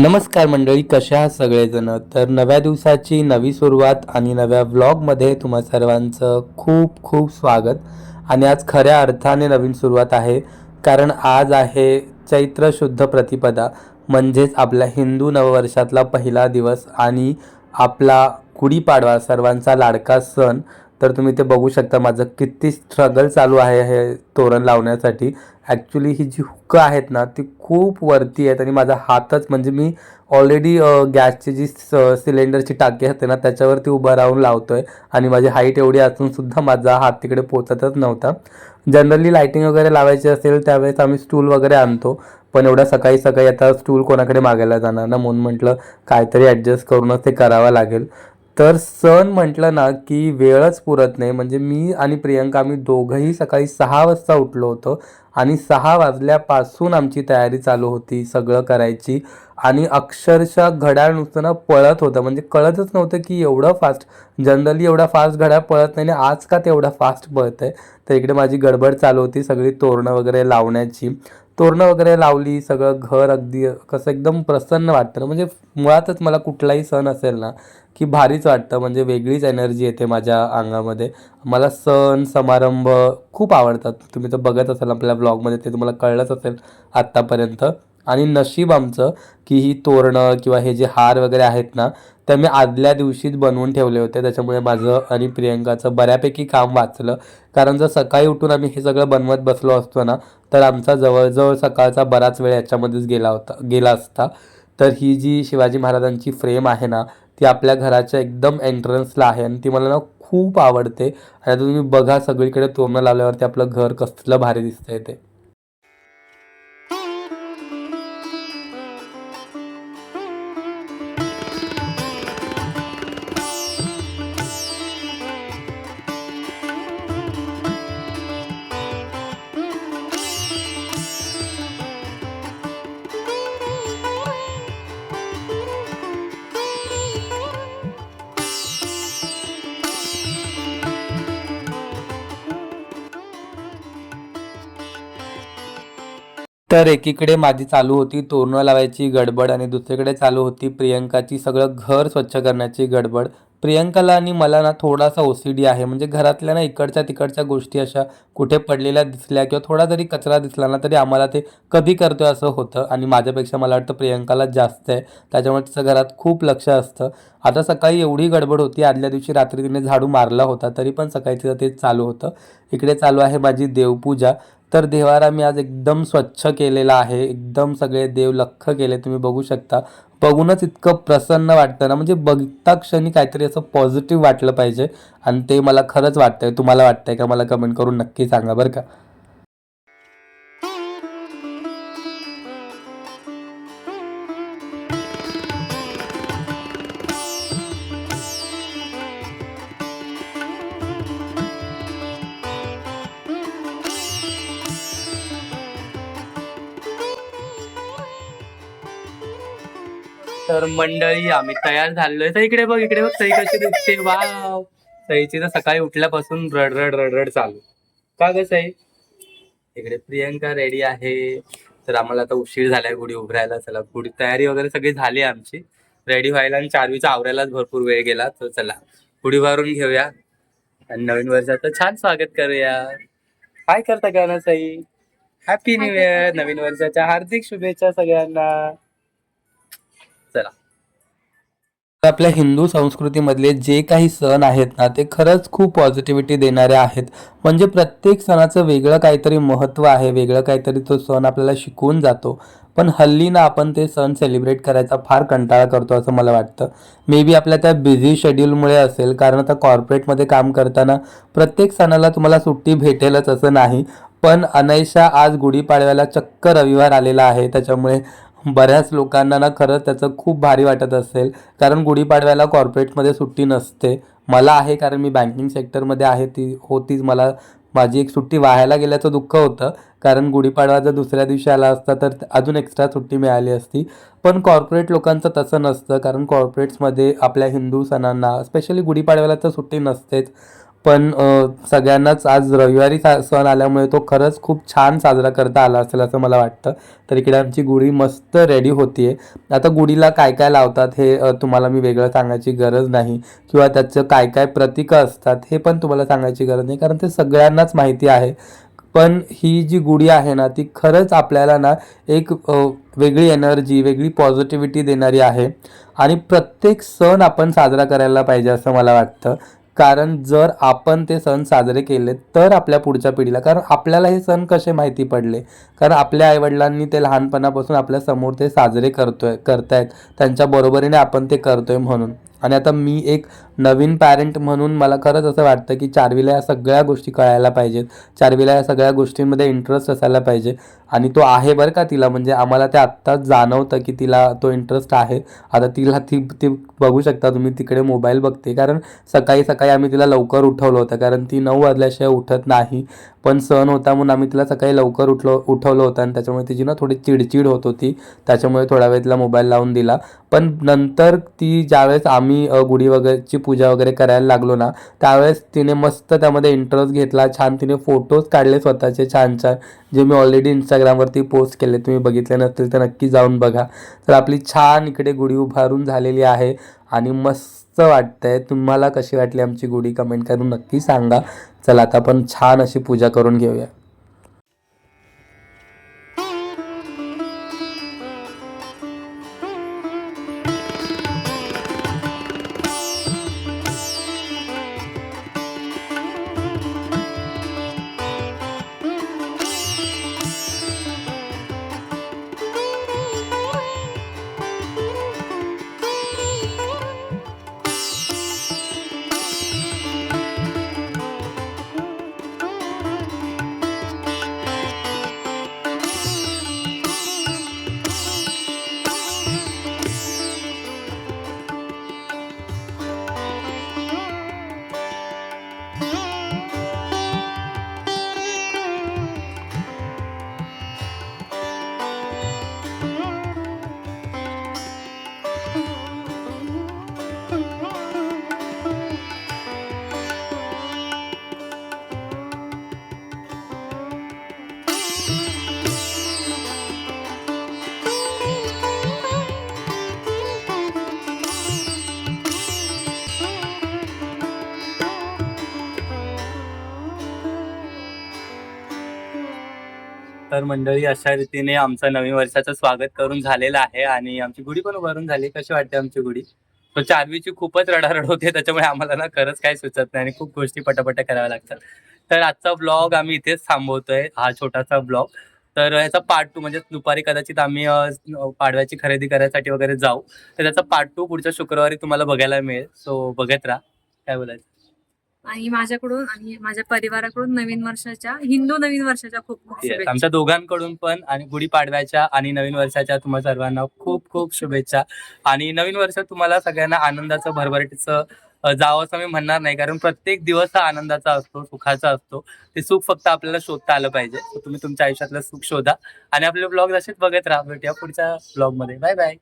नमस्कार मंडळी कशा आहात सगळेजण? तर नव्या दिवसाची नवी सुरुवात आणि नव्या व्लॉगमध्ये तुम्हा सर्वांचं खूप खूप स्वागत. आणि आज खऱ्या अर्थाने नवीन सुरुवात आहे कारण आज आहे चैत्र शुद्ध प्रतिपदा म्हणजेच आपल्या हिंदू नववर्षातला पहिला दिवस आणि आपला गुढीपाडवा सर्वांचा लाडका सण. तर तुम्ही ते बघू शकता माझं किती स्ट्रगल चालू आहे हे तोरण लावण्यासाठी. ॲक्च्युली ही जी हुकं आहेत ना ती खूप वरती आहेत आणि माझा हातच म्हणजे मी ऑलरेडी गॅसची जी स सिलेंडरची टाकी असते ना त्याच्यावरती उभं राहून लावतो आहे आणि माझी हाईट एवढी असूनसुद्धा माझा हात तिकडे पोचतच नव्हता. जनरली लाईटिंग वगैरे लावायची असेल त्यावेळेस आम्ही स्टूल वगैरे आणतो. पण एवढ्या सकाळी सकाळी आता स्टूल कोणाकडे मागायला जाणार ना म्हणून म्हटलं काहीतरी ॲडजस्ट करूनच ते करावं लागेल. तर सण म्हटलं ना की वेळच पुरत नाही. म्हणजे मी आणि प्रियंका आम्ही दोघंही सकाळी सहा वाजता उठलो होतो आणि सहा वाजल्यापासून आमची तयारी चालू होती सगळं करायची. आणि अक्षरशः घड्याळ नुसतं ना पळत होतं. म्हणजे कळतच नव्हतं की एवढं फास्ट जनरली एवढा फास्ट घड्याळ पळत नाही आणि आज का तेवढा फास्ट पळत आहे तर इकडे माझी गडबड चालू होती सगळी तोरणं वगैरे लावण्याची. तोरणं वगैरे लावली सगळं घर अगदी कसं एकदम प्रसन्न वाटतं म्हणजे मुळातच मला कुठलाही सण असेल ना की भारीच वाटतं. म्हणजे वेगळीच एनर्जी येते माझ्या अंगामध्ये. मला सण समारंभ खूप आवडतात. तुम्ही तर बघत असाल आपल्या ब्लॉगमध्ये ते तुम्हाला कळलंच असेल आत्तापर्यंत. आणि नशीब आमचं की ही तोरणं किंवा हे जे हार वगैरे आहेत ना ते मी आदल्या दिवशीच बनवून ठेवले होते. त्याच्यामुळे माझं आणि प्रियंकाचं बऱ्यापैकी काम वाचलं. कारण जर सकाळी उठून आम्ही हे सगळं बनवत बसलो असतो ना तर आमचा जवळजवळ सकाळचा बराच वेळ याच्यामध्येच गेला होता गेला असता. तर ही जी शिवाजी महाराजांची फ्रेम आहे ना ती आपल्या घराच्या एकदम एंट्रन्सला आहे आणि ती मला ना खूप आवडते. आणि आता तुम्ही बघा सगळीकडे तोरणं लावल्यावरती आपलं घर कसलं भारी दिसतंय ते. तर एकीकडे माझी चालू होती तोरणं लावायची गडबड आणि दुसरीकडे चालू होती प्रियंकाची सगळं घर स्वच्छ करण्याची गडबड. प्रियंकाला आणि मला ना थोडासा ओ सी डी आहे म्हणजे घरातल्या ना इकडच्या तिकडच्या गोष्टी अशा कुठे पडलेल्या दिसल्या किंवा थोडा जरी कचरा दिसला ना तरी आम्हाला ते कधी करतोय असं होतं आणि माझ्यापेक्षा मला वाटतं प्रियंकाला जास्त आहे. त्याच्यामुळे तिचं घरात खूप लक्ष असतं. आता सकाळी एवढी गडबड होती आदल्या दिवशी रात्री तिने झाडू मारला होता तरी पण सकाळी तिचं तेच चालू होतं. इकडे चालू आहे माझी देवपूजा. तर देवारा मी आज एकदम स्वच्छ केलेला आहे. एकदम सगळे देव लख्ख केले तुम्ही बघू शकता. बघूनच इतकं प्रसन्न वाटतं ना. म्हणजे बघता क्षणी काहीतरी असं पॉझिटिव्ह वाटलं पाहिजे. आणि ते मला खरंच वाटतंय. तुम्हाला वाटतंय का? मला कमेंट करून नक्की सांगा बरं का. तर मंडळी आम्ही तयार झालोय. तर इकडे बघ इकडे बघ. सई कशी दिसते. वाव. सईची तर सकाळी उठल्यापासून रडरड रडरड चालू. का ग सई? इकडे प्रियंका रेडी आहे. तर आम्हाला आता उशीर झालाय गुढी उभरायला चला गुढी तयारी वगैरे सगळी झाली आमची. रेडी व्हायला आणि चारवीचा आवरायलाच भरपूर वेळ गेला. तर चला गुढी भरून घेऊया. आणि नवीन वर्षाचं छान स्वागत करूया. काय करता का ना सई? हॅपी न्यू इयर नवीन वर्षाच्या हार्दिक शुभेच्छा सगळ्यांना. चला. आपल्या हिंदू संस्कृतीमधले जे काही सण आहेत ना ते खरंच खूप पॉझिटिव्हिटी देणारे आहेत. म्हणजे प्रत्येक सणाचं वेगळं काहीतरी महत्त्व आहे वेगळं काहीतरी तो सण आपल्याला शिकवून जातो. पण हल्ली ना आपण ते सण सेलिब्रेट करायचा फार कंटाळा करतो असं मला वाटतं. मे बी आपल्या त्या बिझी शेड्यूलमुळे असेल कारण आता कॉर्पोरेटमध्ये काम करताना प्रत्येक सणाला तुम्हाला सुट्टी भेटेलच असं नाही. पण अनैशा आज गुढीपाडव्याला चक्क रविवार आलेला आहे त्याच्यामुळे बऱ्याच लोकांना ना खरंच त्याचं खूप भारी वाटत असेल. कारण गुढीपाडव्याला कॉर्पोरेटमध्ये सुट्टी नसते. मला आहे कारण मी बँकिंग सेक्टरमध्ये आहे ती होतीच मला माझी एक सुट्टी वाहायला गेल्याचं दुःख होतं. कारण गुढीपाडवा जर दुसऱ्या दिवशी आला असता तर अजून एक्स्ट्रा सुट्टी मिळाली असती. पण कॉर्पोरेट लोकांचं तसं नसतं. कारण कॉर्पोरेट्समध्ये आपल्या हिंदू सणांना स्पेशली गुढीपाडव्याला तर सुट्टी नसतेच. पण सगळ्यांनाच आज रविवारी सा सण आल्यामुळे तो खरंच खूप छान साजरा करता आला असेल असं मला वाटतं. तर इकडे आमची गुढी मस्त रेडी होती आहे आता गुढीला काय काय लावतात हे तुम्हाला मी वेगळं सांगायची गरज नाही. किंवा त्याचं काय काय प्रतीकं असतात हे पण तुम्हाला सांगायची गरज नाही कारण ते सगळ्यांनाच माहिती आहे. पण ही जी गुढी आहे ना ती खरंच आपल्याला ना एक वेगळी एनर्जी वेगळी पॉझिटिव्हिटी देणारी आहे. आणि प्रत्येक सण आपण साजरा करायला पाहिजे असं मला वाटतं. कारण जर आपण ते सण साजरे केले तर आपल्या पुढच्या पिढीला कारण आपल्याला हे सण कसे माहिती पडले? कारण आपल्या आईवडिलांनी ते लहानपणापासून आपल्यासमोर ते साजरे करतोय करतायत. त्यांच्या बरोबरीने आपण ते करतोय म्हणून. आणि आता मी एक नवीन पॅरेंट म्हणून मला खरंच असं वाटतं की चारवीला या सगळ्या गोष्टी कळायला पाहिजेत. चारवीला या सगळ्या गोष्टींमध्ये इंटरेस्ट असायला पाहिजे. आणि तो आहे बरं का तिला म्हणजे आम्हाला ते आत्ताच जाणवतं की तिला तो इंटरेस्ट आहे. आता तिला ती ती बघू शकता तुम्ही तिकडे मोबाईल बघते. कारण सकाळी सकाळी आम्ही तिला लवकर उठवलं होतं. कारण ती नऊ वाजल्याशिवाय उठत नाही. पण सण होता म्हणून आम्ही तिला सकाळी लवकर उठलो उठवलं होतं. आणि त्याच्यामुळे तिची ना थोडी चिडचिड होत होती. त्याच्यामुळे थोडा वेळ तिला मोबाईल लावून दिला. पण नंतर ती ज्यावेळेस आम्ही गुढी वगैरेची पूजा वगैरे करायला लागलो ना त्यावेळेस तिने मस्त त्यामध्ये इंटरेस्ट घेतला. छान तिने फोटोज काढले स्वतःचे छान छान. जे मी ऑलरेडी इंस्टाग्रामवरती पोस्ट केले तुम्ही बघितले नसतील तर नक्की जाऊन बघा. तर आपली छान इकडे गुढी उभारून झालेली आहे आणि मस्त वाटतंय. तुम्हाला कशी वाटली आमची गुढी? कमेंट करून नक्की सांगा. चला आता आपण छान अशी पूजा करून घेऊया. तर मंडळी अशा रीतीने आमचं नवीन वर्षाचं स्वागत करून झालेलं आहे आणि आमची गुढी पण उभारून झाली. कशी वाटते आमची गुढी? तो चारवीची खूपच रडारड होते त्याच्यामुळे आम्हाला ना खरंच काही सुचत नाही आणि खूप गोष्टी पटापट कराव्या लागतात. तर आजचा ब्लॉग आम्ही इथेच थांबवतोय हा छोटासा ब्लॉग तर याचा पार्ट टू म्हणजे दुपारी कदाचित आम्ही पाडव्याची खरेदी करायसाठी वगैरे जाऊ. तर त्याचा पार्ट टू पुढच्या शुक्रवारी तुम्हाला बघायला मिळेल. सो बघत राहा. काय बोलायचं? आणि माझ्याकडून आणि माझ्या परिवाराकडून नवीन वर्षाच्या हिंदू नवीन वर्षाच्या खूप खूप Yes, शुभेच्छा. आमच्या दोघांकडून पण आणि गुढीपाडव्याच्या आणि नवीन वर्षाच्या तुम्हा सर्वांना खूप खूप शुभेच्छा. आणि नवीन वर्ष तुम्हाला सगळ्यांना आनंदाचं भरभराटीचं अ, जावं असं मी म्हणणार नाही. कारण प्रत्येक दिवस हा आनंदाचा असतो सुखाचा असतो. ते सुख फक्त आपल्याला शोधता आलं पाहिजे. तुम्ही तुमच्या आयुष्यातलं सुख शोधा. आणि आपले ब्लॉग असेच बघत राहा. भेटूया पुढच्या ब्लॉगमध्ये. Bye bye